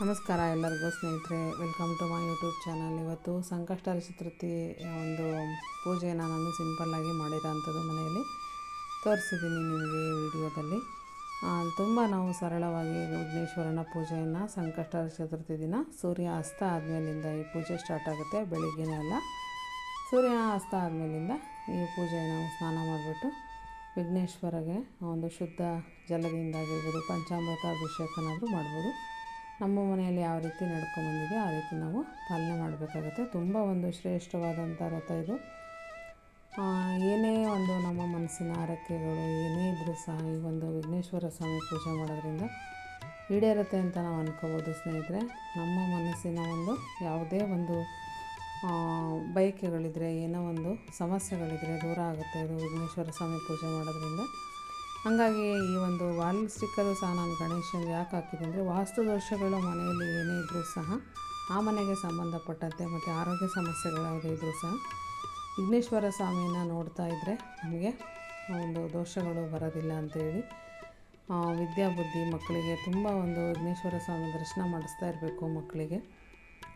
ನಮಸ್ಕಾರ ಎಲ್ಲರಿಗೂ ಸ್ನೇಹಿತರೆ welcome to my YouTube channel ಇವತ್ತು ಸಂಕಷ್ಟರ ಚತುರ್ಥಿ ಒಂದು ಪೂಜೆಯನ್ನು ನಾನು ಸಿಂಪಲ್ಲಾಗಿ ಮಾಡಿರೋಂಥದ್ದು ಮನೆಯಲ್ಲಿ. ತೋರಿಸಿದ್ದೀನಿ ನಿಮಗೆ ವಿಡಿಯೋದಲ್ಲಿ. ತುಂಬ ನಾವು ಸರಳವಾಗಿ ವಿಘ್ನೇಶ್ವರನ ಪೂಜೆಯನ್ನು ಸಂಕಷ್ಟರ ಚತುರ್ಥಿ ದಿನ ಸೂರ್ಯ ಅಸ್ತ ಆದಮೇಲಿಂದ ಈ ಪೂಜೆ ಸ್ಟಾರ್ಟ್ ಆಗುತ್ತೆ, ಬೆಳಿಗ್ಗೆನೇ ಅಲ್ಲ. ಸೂರ್ಯ ಅಸ್ತ ಆದಮೇಲಿಂದ ಈ ಪೂಜೆ ನಾವು ಸ್ನಾನ ಮಾಡಿಬಿಟ್ಟು ವಿಘ್ನೇಶ್ವರಗೆ ಒಂದು ಶುದ್ಧ ಜಲದಿಂದ ಆಗಿರ್ಬೋದು ಪಂಚಾಮೃತ ಅಭಿಷೇಕನಾದರೂ ಮಾಡ್ಬೋದು. ನಮ್ಮ ಮನೆಯಲ್ಲಿ ಯಾವ ರೀತಿ ನಡ್ಕೊಂಬಂದಿದೆ ಆ ರೀತಿ ನಾವು ಪಾಲನೆ ಮಾಡಬೇಕಾಗುತ್ತೆ. ತುಂಬ ಒಂದು ಶ್ರೇಷ್ಠವಾದಂಥ ವ್ರತ ಇದು. ಏನೇ ಒಂದು ನಮ್ಮ ಮನಸ್ಸಿನ ಆರೈಕೆಗಳು, ಏನೇ ಇದ್ದರೂ ಸಹ ಈ ಒಂದು ವಿಘ್ನೇಶ್ವರ ಸ್ವಾಮಿ ಪೂಜೆ ಮಾಡೋದ್ರಿಂದ ಈಡೇರುತ್ತೆ ಅಂತ ನಾವು ಅನ್ಕೋಬೋದು ಸ್ನೇಹಿತರೆ. ನಮ್ಮ ಮನಸ್ಸಿನ ಒಂದು ಯಾವುದೇ ಒಂದು ಬಯಕೆಗಳಿದ್ರೆ, ಏನೋ ಒಂದು ಸಮಸ್ಯೆಗಳಿದ್ರೆ ದೂರ ಆಗುತ್ತೆ ಇದು ವಿಘ್ನೇಶ್ವರ ಸ್ವಾಮಿ ಪೂಜೆ ಮಾಡೋದ್ರಿಂದ. ಹಾಗಾಗಿ ಈ ಒಂದು ವಾಲ್ ಸ್ಟಿಕ್ಕರು ಸಹ ನಾನು ಗಣೇಶನಿಗೆ ಯಾಕೆ ಹಾಕಿದೆ ಅಂದರೆ, ವಾಸ್ತು ದೋಷಗಳು ಮನೆಯಲ್ಲಿ ಏನೇ ಇದ್ದರೂ ಸಹ, ಆ ಮನೆಗೆ ಸಂಬಂಧಪಟ್ಟಂತೆ ಮತ್ತು ಆರೋಗ್ಯ ಸಮಸ್ಯೆಗಳು ಯಾವುದೇ ಇದ್ದರೂ ಸಹ, ವಿಘ್ನೇಶ್ವರ ಸ್ವಾಮಿನ ನೋಡ್ತಾ ಇದ್ದರೆ ನಮಗೆ ಒಂದು ದೋಷಗಳು ಬರೋದಿಲ್ಲ ಅಂತೇಳಿ ವಿದ್ಯಾಬುದ್ಧಿ ಮಕ್ಕಳಿಗೆ ತುಂಬ ಒಂದು ವಿಘ್ನೇಶ್ವರ ಸ್ವಾಮಿ ದರ್ಶನ ಮಾಡಿಸ್ತಾ ಇರಬೇಕು ಮಕ್ಕಳಿಗೆ.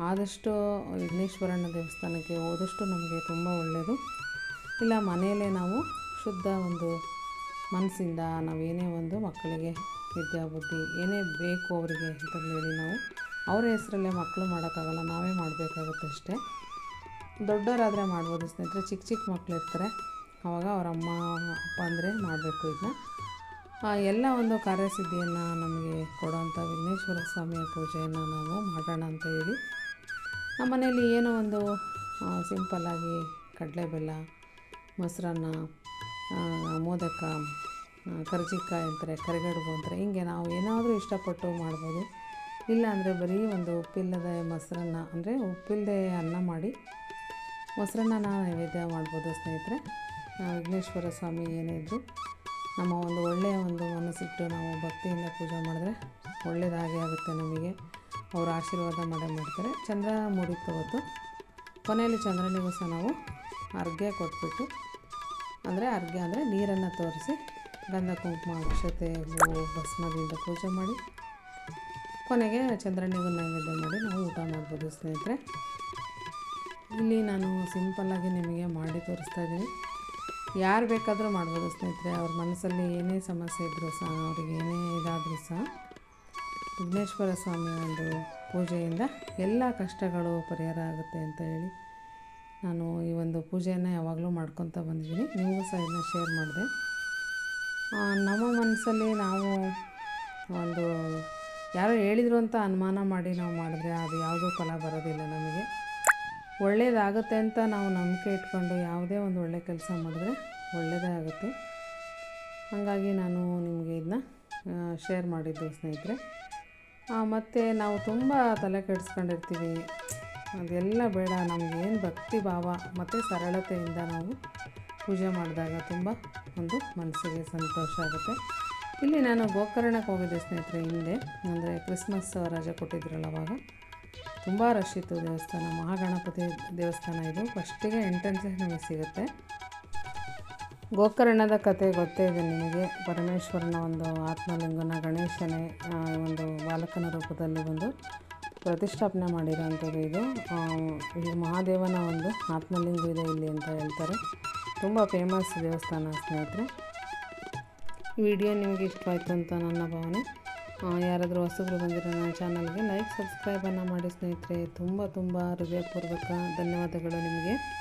ಆದಷ್ಟು ವಿಘ್ನೇಶ್ವರನ ದೇವಸ್ಥಾನಕ್ಕೆ ಹೋದಷ್ಟು ನಮಗೆ ತುಂಬ ಒಳ್ಳೆಯದು. ಇಲ್ಲ, ಮನೆಯಲ್ಲೇ ನಾವು ಶುದ್ಧ ಒಂದು ಮನಸ್ಸಿಂದ ನಾವೇನೇ ಒಂದು ಮಕ್ಕಳಿಗೆ ವಿದ್ಯಾಬುದ್ಧಿ ಏನೇ ಬೇಕು ಅವರಿಗೆ ಅಂತಂದೇಳಿ ನಾವು ಅವರ ಹೆಸರಲ್ಲೇ ಮಕ್ಕಳು ಮಾಡೋಕ್ಕಾಗಲ್ಲ, ನಾವೇ ಮಾಡಬೇಕಾಗುತ್ತೆ ಅಷ್ಟೇ. ದೊಡ್ಡವರಾದರೆ ಮಾಡ್ಬೋದು ಸ್ನೇಹಿತರೆ, ಚಿಕ್ಕ ಚಿಕ್ಕ ಮಕ್ಕಳು ಇರ್ತಾರೆ. ಆವಾಗ ಅವರ ಅಮ್ಮ, ಅಪ್ಪ ಅಂದರೆ ಮಾಡಬೇಕು ಇದನ್ನ. ಎಲ್ಲ ಒಂದು ಕಾರ್ಯಸಿದ್ಧಿಯನ್ನು ನಮಗೆ ಕೊಡೋಂಥ ವಿಘ್ನೇಶ್ವರ ಸ್ವಾಮಿಯ ಪೂಜೆಯನ್ನು ನಾವು ಮಾಡೋಣ ಅಂತ ಹೇಳಿ ನಮ್ಮ ಮನೆಯಲ್ಲಿ ಏನೋ ಒಂದು ಸಿಂಪಲ್ಲಾಗಿ ಕಡಲೆ ಬೆಲ್ಲ, ಮೊಸರನ್ನ ಮೋದಕ ಕರ್ಜಿಕಾಯಿ ಅಂತಾರೆ, ಕರಿಗಡುಬು ಅಂತಾರೆ, ಹಿಂಗೆ ನಾವು ಏನಾದರೂ ಇಷ್ಟಪಟ್ಟು ಮಾಡ್ಬೋದು. ಇಲ್ಲ ಅಂದರೆ ಬರೀ ಒಂದು ಉಪ್ಪಿಲ್ಲದ ಮೊಸರನ್ನ, ಅಂದರೆ ಉಪ್ಪಿಲ್ಲದೆ ಅನ್ನ ಮಾಡಿ ಮೊಸರನ್ನ ನೈವೇದ್ಯ ಮಾಡ್ಬೋದು ಸ್ನೇಹಿತರೆ. ವಿಘ್ನೇಶ್ವರ ಸ್ವಾಮಿ ಏನೇ ಇದ್ದರೂ ನಮ್ಮ ಒಂದು ಒಳ್ಳೆಯ ಒಂದು ಮನಸ್ಸಿಟ್ಟು ನಾವು ಭಕ್ತಿಯಿಂದ ಪೂಜೆ ಮಾಡಿದ್ರೆ ಒಳ್ಳೆಯದಾಗೇ ಆಗುತ್ತೆ ನಮಗೆ. ಅವ್ರ ಆಶೀರ್ವಾದ ಮಾಡೇ ಮಾಡ್ತಾರೆ. ಚಂದ್ರ ಮೂಡಿತ್ತು ಅವತ್ತು. ಕೊನೆಯಲ್ಲಿ ಚಂದ್ರನಿಗೂ ಸಹ ನಾವು ಅರ್ಘ್ಯ ಕೊಟ್ಬಿಟ್ಟು, ಅಂದರೆ ಅರ್ಘ್ಯ ಅಂದರೆ ನೀರನ್ನು ತೋರಿಸಿ ಗಂಧ ಕುಂಕುಮ, ಅಕ್ಷತೆ, ಹೂವು, ಭಸ್ಮದಿಂದ ಪೂಜೆ ಮಾಡಿ, ಕೊನೆಗೆ ಚಂದ್ರನಿಗೂ ನೈವೇದ್ಯ ಮಾಡಿ ನಾವು ಊಟ ಮಾಡ್ಬೋದು ಸ್ನೇಹಿತರೆ. ಇಲ್ಲಿ ನಾನು ಸಿಂಪಲ್ಲಾಗಿ ನಿಮಗೆ ಮಾಡಿ ತೋರಿಸ್ತಾ ಇದ್ದೀನಿ. ಯಾರು ಬೇಕಾದರೂ ಮಾಡ್ಬೋದು ಸ್ನೇಹಿತರೆ. ಅವ್ರ ಮನಸ್ಸಲ್ಲಿ ಏನೇ ಸಮಸ್ಯೆ ಇದ್ದರೂ ಸಹ, ಅವ್ರಿಗೆ ಏನೇ ಇದಾದರೂ ಸಹ ವಿಘ್ನೇಶ್ವರ ಸ್ವಾಮಿಯ ಒಂದು ಪೂಜೆಯಿಂದ ಎಲ್ಲ ಕಷ್ಟಗಳು ಪರಿಹಾರ ಆಗುತ್ತೆ ಅಂತ ಹೇಳಿ ನಾನು ಈ ಒಂದು ಪೂಜೆಯನ್ನು ಯಾವಾಗಲೂ ಮಾಡ್ಕೊತ ಬಂದಿದ್ದೀನಿ. ನೀವು ಸಹ ಇದನ್ನ ಶೇರ್ ಮಾಡಿದೆ. ನಮ್ಮ ಮನಸ್ಸಲ್ಲಿ ನಾವು ಒಂದು ಯಾರೋ ಹೇಳಿದ್ರು ಅಂತ ಅನುಮಾನ ಮಾಡಿ ನಾವು ಮಾಡಿದ್ರೆ ಅದು ಯಾವುದೂ ಫಲ ಬರೋದಿಲ್ಲ ನಮಗೆ. ಒಳ್ಳೆಯದಾಗುತ್ತೆ ಅಂತ ನಾವು ನಂಬಿಕೆ ಇಟ್ಕೊಂಡು ಯಾವುದೇ ಒಂದು ಒಳ್ಳೆ ಕೆಲಸ ಮಾಡಿದ್ರೆ ಒಳ್ಳೆಯದೇ ಆಗುತ್ತೆ. ಹಾಗಾಗಿ ನಾನು ನಿಮಗೆ ಇದನ್ನ ಶೇರ್ ಮಾಡಿದ್ದು ಸ್ನೇಹಿತರೆ. ಮತ್ತು ನಾವು ತುಂಬ ತಲೆ ಕೆಡಿಸ್ಕೊಂಡಿರ್ತೀವಿ. ಅದೆಲ್ಲ ಬೇಡ ನಮಗೇನು ಭಕ್ತಿ ಭಾವ, ಮತ್ತು ಸರಳತೆಯಿಂದ ನಾವು ಪೂಜೆ ಮಾಡಿದಾಗ ತುಂಬ ಒಂದು ಮನಸ್ಸಿಗೆ ಸಂತೋಷ ಆಗುತ್ತೆ. ಇಲ್ಲಿ ನಾನು ಗೋಕರ್ಣಕ್ಕೆ ಹೋಗಿದ್ದೆ ಸ್ನೇಹಿತರೆ, ಹಿಂದೆ. ಅಂದರೆ ಕ್ರಿಸ್ಮಸ್ ರಜೆ ಕೊಟ್ಟಿದ್ರಲ್ಲ ಅವಾಗ. ತುಂಬ ರಶ್ ಇತ್ತು ದೇವಸ್ಥಾನ, ಮಹಾಗಣಪತಿ ದೇವಸ್ಥಾನ ಇದು. ಫಸ್ಟಿಗೆ ಎಂಟ್ರೆನ್ಸೇ ನಮಗೆ ಸಿಗುತ್ತೆ. ಗೋಕರ್ಣದ ಕತೆ ಗೊತ್ತೇ ಇದೆ ನಿಮಗೆ. ಪರಮೇಶ್ವರನ ಒಂದು ಆತ್ಮಲಿಂಗನ ಗಣೇಶನೇ ಒಂದು ಬಾಲಕನ ರೂಪದಲ್ಲಿ ಒಂದು ಪ್ರತಿಷ್ಠಾಪನೆ ಮಾಡಿರೋಂಥದ್ದು ಇದು. ಇಲ್ಲಿ ಮಹಾದೇವನ ಒಂದು ಆತ್ಮಲಿಂಗ ಇದೆ ಇಲ್ಲಿ ಅಂತ ಹೇಳ್ತಾರೆ. ತುಂಬ ಫೇಮಸ್ ದೇವಸ್ಥಾನ ಸ್ನೇಹಿತರೆ. ವಿಡಿಯೋ ನಿಮಗೆ ಇಷ್ಟವಾಯಿತು ಅಂತ ನನ್ನ ಭಾವನೆ. ಯಾರಾದರೂ ಹೊಸಬ್ರು ಬಂದಿರೋ ನನ್ನ ಚಾನಲ್ಗೆ ಲೈಕ್, ಸಬ್ಸ್ಕ್ರೈಬನ್ನು ಮಾಡಿ ಸ್ನೇಹಿತರೆ. ತುಂಬ ತುಂಬ ಹೃದಯಪೂರ್ವಕ ಧನ್ಯವಾದಗಳು ನಿಮಗೆ.